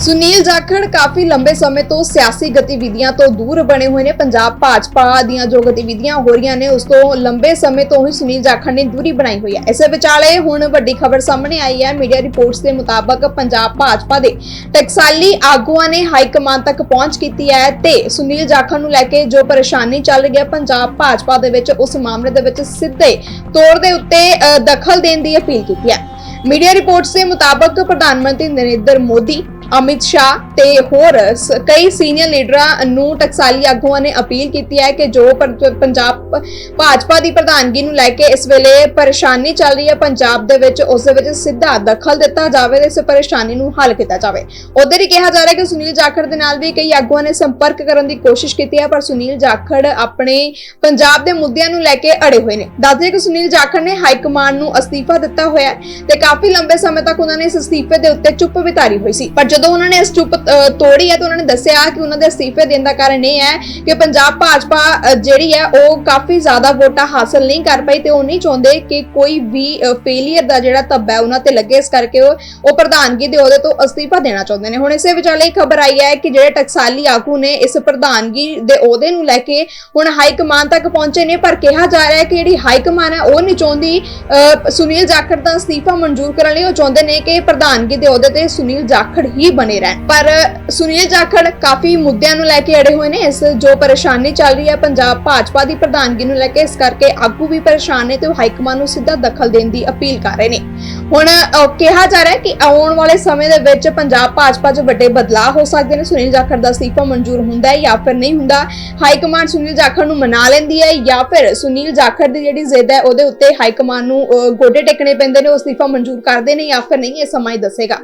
ਸੁਨੀਲ ਜਾਖੜ ਕਾਫੀ ਲੰਬੇ ਸਮੇਂ ਤੋਂ ਸਿਆਸੀ ਗਤੀਵਿਧੀਆਂ ਤੋਂ ਦੂਰ ਬਣੇ ਹੋਏ ਨੇ। ਪੰਜਾਬ ਭਾਜਪਾ ਦੀਆਂ ਜੋ ਗਤੀਵਿਧੀਆਂ ਹੋ ਰਹੀਆਂ ਨੇ, ਉਸ ਤੋਂ ਲੰਬੇ ਸਮੇਂ ਤੋਂ ਹੀ ਸੁਨੀਲ ਜਾਖੜ ਨੇ ਦੂਰੀ ਬਣਾਈ ਹੋਈ ਹੈ। ਇਸੇ ਵਿਚਾਲੇ ਹੁਣ ਵੱਡੀ ਖਬਰ ਸਾਹਮਣੇ ਆਈ ਹੈ। ਮੀਡੀਆ ਰਿਪੋਰਟਸ ਦੇ ਮੁਤਾਬਕ ਪੰਜਾਬ ਭਾਜਪਾ ਦੇ ਟਕਸਾਲੀ ਆਗੂਆਂ ਨੇ ਹਾਈ ਕਮਾਨ ਤੱਕ ਪਹੁੰਚ ਕੀਤੀ ਹੈ ਤੇ ਸੁਨੀਲ ਜਾਖੜ ਨੂੰ ਲੈ ਕੇ ਜੋ ਪਰੇਸ਼ਾਨੀ ਚੱਲ ਰਹੀ ਹੈ, ਪੰਜਾਬ ਭਾਜਪਾ ਦੇ ਵਿੱਚ ਉਸ ਮਾਮਲੇ ਦੇ ਵਿੱਚ ਸਿੱਧੇ ਤੌਰ ਦੇ ਉੱਤੇ ਦਖਲ ਦੇਣ ਦੀ ਅਪੀਲ ਕੀਤੀ ਹੈ। ਮੀਡੀਆ ਰਿਪੋਰਟਸ ਦੇ ਮੁਤਾਬਕ ਪ੍ਰਧਾਨ ਮੰਤਰੀ ਨਰਿੰਦਰ ਮੋਦੀ ਅਮਿਤ ਸ਼ਾਹ ਤੇ ਹੋਰ ਕਈ ਸੀਨੀਅਰ ਲੀਡਰਾਂ ਨੂੰ ਟਕਸਾਲੀ ਆਗੂਆਂ ਨੇ ਅਪੀਲ ਕੀਤੀ ਹੈ ਕਿ ਜੋ ਪੰਜਾਬ ਭਾਜਪਾ ਦੀ ਪ੍ਰਧਾਨਗੀ ਨੂੰ ਲੈ ਕੇ ਇਸ ਵੇਲੇ ਪਰੇਸ਼ਾਨੀ ਚੱਲ ਰਹੀ ਹੈ, ਪੰਜਾਬ ਦੇ ਵਿੱਚ ਉਸ ਦੇ ਵਿੱਚ ਸਿੱਧਾ ਦਖਲ ਦਿੱਤਾ ਜਾਵੇ ਤੇ ਇਸ ਪਰੇਸ਼ਾਨੀ ਨੂੰ ਹੱਲ ਕੀਤਾ ਜਾਵੇ। ਉਧਰ ਹੀ ਕਿਹਾ ਜਾ ਰਿਹਾ ਕਿ ਸੁਨੀਲ ਜਾਖੜ ਦੇ ਨਾਲ ਵੀ ਕਈ ਆਗੂਆਂ ਨੇ ਸੰਪਰਕ ਕਰਨ ਦੀ ਕੋਸ਼ਿਸ਼ ਕੀਤੀ ਹੈ, ਪਰ ਸੁਨੀਲ ਜਾਖੜ ਆਪਣੇ ਪੰਜਾਬ ਦੇ ਮੁੱਦਿਆਂ ਨੂੰ ਲੈ ਕੇ ਅੜੇ ਹੋਏ ਨੇ। ਦੱਸਦੇ ਕਿ ਸੁਨੀਲ ਜਾਖੜ ਨੇ ਹਾਈ ਕਮਾਂਡ ਨੂੰ ਅਸਤੀਫਾ ਦਿੱਤਾ ਹੋਇਆ ਤੇ ਕਾਫੀ ਲੰਬੇ ਸਮੇਂ ਤੱਕ ਉਹਨਾਂ ਨੇ ਇਸ ਅਸਤੀਫੇ ਦੇ ਉੱਤੇ ਚੁੱਪ ਵਿਤਾਰੀ ਹੋਈ ਸੀ। ਪਰ ਜਦੋਂ ਉਹਨਾਂ ਨੇ ਇਸ ਚੁੱਪ ਤੋੜੀ ਹੈ ਤਾਂ ਉਹਨਾਂ ਨੇ ਦੱਸਿਆ ਕਿ ਉਹਨਾਂ ਦੇ ਅਸਤੀਫੇ ਦੇਣ ਦਾ ਕਾਰਨ ਇਹ ਹੈ ਕਿ ਪੰਜਾਬ ਭਾਜਪਾ ਜਿਹੜੀ ਹੈ ਉਹ ਕਾਫੀ ਜ਼ਿਆਦਾ ਵੋਟਾਂ ਹਾਸਲ ਨਹੀਂ ਕਰ ਪਾਈ ਤੇ ਉਹ ਨਹੀਂ ਚਾਹੁੰਦੇ ਕਿ ਕੋਈ ਵੀ ਫੇਲਿਅਰ ਦਾ ਜਿਹੜਾ ਧੱਬਾ ਹੈ ਉਹਨਾਂ ਤੇ ਲੱਗੇ। ਇਸ ਕਰਕੇ ਉਹ ਪ੍ਰਧਾਨਗੀ ਦੇ ਅਹੁਦੇ ਤੋਂ ਅਸਤੀਫਾ ਦੇਣਾ ਚਾਹੁੰਦੇ ਨੇ। ਹੁਣ ਇਸੇ ਵਿਚਾਲੇ ਖਬਰ ਆਈ ਹੈ ਕਿ ਜਿਹੜੇ ਟਕਸਾਲੀ ਆਗੂ ਨੇ ਇਸ ਪ੍ਰਧਾਨਗੀ ਦੇ ਅਹੁਦੇ ਨੂੰ ਲੈ ਕੇ ਹੁਣ ਹਾਈ ਕਮਾਨ ਤੱਕ ਪਹੁੰਚੇ ਨੇ ਪਰ ਕਿਹਾ ਜਾ ਰਿਹਾ ਹੈ ਕਿ ਜਿਹੜੀ ਹਾਈ ਕਮਾਨ ਹੈ ਉਹ ਨਹੀਂ ਚਾਹੁੰਦੀ। ਅ, ਸੁਨੀਲ ਜਾਖੜ ਦਾ ਅਸਤੀਫਾ ਮਨਜ਼ੂਰ ਕਰਨ ਲਈ ਉਹ ਚਾਹੁੰਦੇ ਨੇ ਕਿ ਪ੍ਰਧਾਨਗੀ ਦੇ ਅਹੁਦੇ ਤੇ ਸੁਨੀਲ ਜਾਖੜ ਹੀ ਬਣੇ ਰਹਿਣ। ਪਰ ਸੁਨੀਲ ਜਾਖੜ ਕਾਫੀ ਮੁੱਦਿਆਂ ਨੂੰ ਲੈ ਕੇ ਅੜੇ ਹੋਏ ਨੇ ਇਸ, ਜੋ ਪਰੇਸ਼ਾਨੀ ਚੱਲ ਰਹੀ ਹੈ ਪੰਜਾਬ ਭਾਜਪਾ ਦੀ ਪ੍ਰਧਾਨਗੀ ਨੂੰ ਲੈ ਕੇ, ਇਸ ਕਰਕੇ ਆਗੂ ਵੀ ਪਰੇਸ਼ਾਨ ਨੇ ਤੇ ਉਹ ਹਾਈ ਨੂੰ ਸਿੱਧਾ ਦਖਲ ਦੇਣ ਦੀ ਅਪੀਲ ਕਰ ਰਹੇ ਨੇ। ਹੁਣ ਕਿਹਾ ਜਾ ਰਿਹਾ ਹੈ ਕਿ ਆਉਣ ਵਾਲੇ ਸਮੇਂ ਦੇ ਵਿੱਚ ਪੰਜਾਬ ਭਾਜਪਾ 'ਚ ਵੱਡੇ ਬਦਲਾਅ ਹੋ ਸਕਦੇ ਨੇ। ਸੁਨੀਲ ਜਾਖੜ ਦਾ ਅਸਤੀਫਾ ਮਨਜ਼ੂਰ ਹੁੰਦਾ ਹੈ ਜਾਂ ਫਿਰ ਨਹੀਂ ਹੁੰਦਾ। ਹਾਈ ਸੁਨੀਲ ਜਾਖੜ ਨੂੰ ਮਨਾ ਲੈਂਦੀ ਹੈ ਜਾਂ ਫਿਰ ਸੁਨੀਲ ਜਾਖੜ ਦੀ ਜਿਹੜੀ ਜ਼ਿੱਦ ਹੈ ਉਹਦੇ ਉੱਤੇ ਹਾਈਕਮਾਨ ਨੂੰ ਗੋਡੇ ਟੇਕਣੇ ਪੈਂਦੇ ਨੇ, ਉਹ ਅਸਤੀਫਾ ਮਨਜ਼ੂਰ ਕਰਦੇ ਨੇ ਜਾਂ ਫਿਰ ਨਹੀਂ, ਇਹ ਸਮਾਂ ਹੀ ਦੱਸੇਗਾ।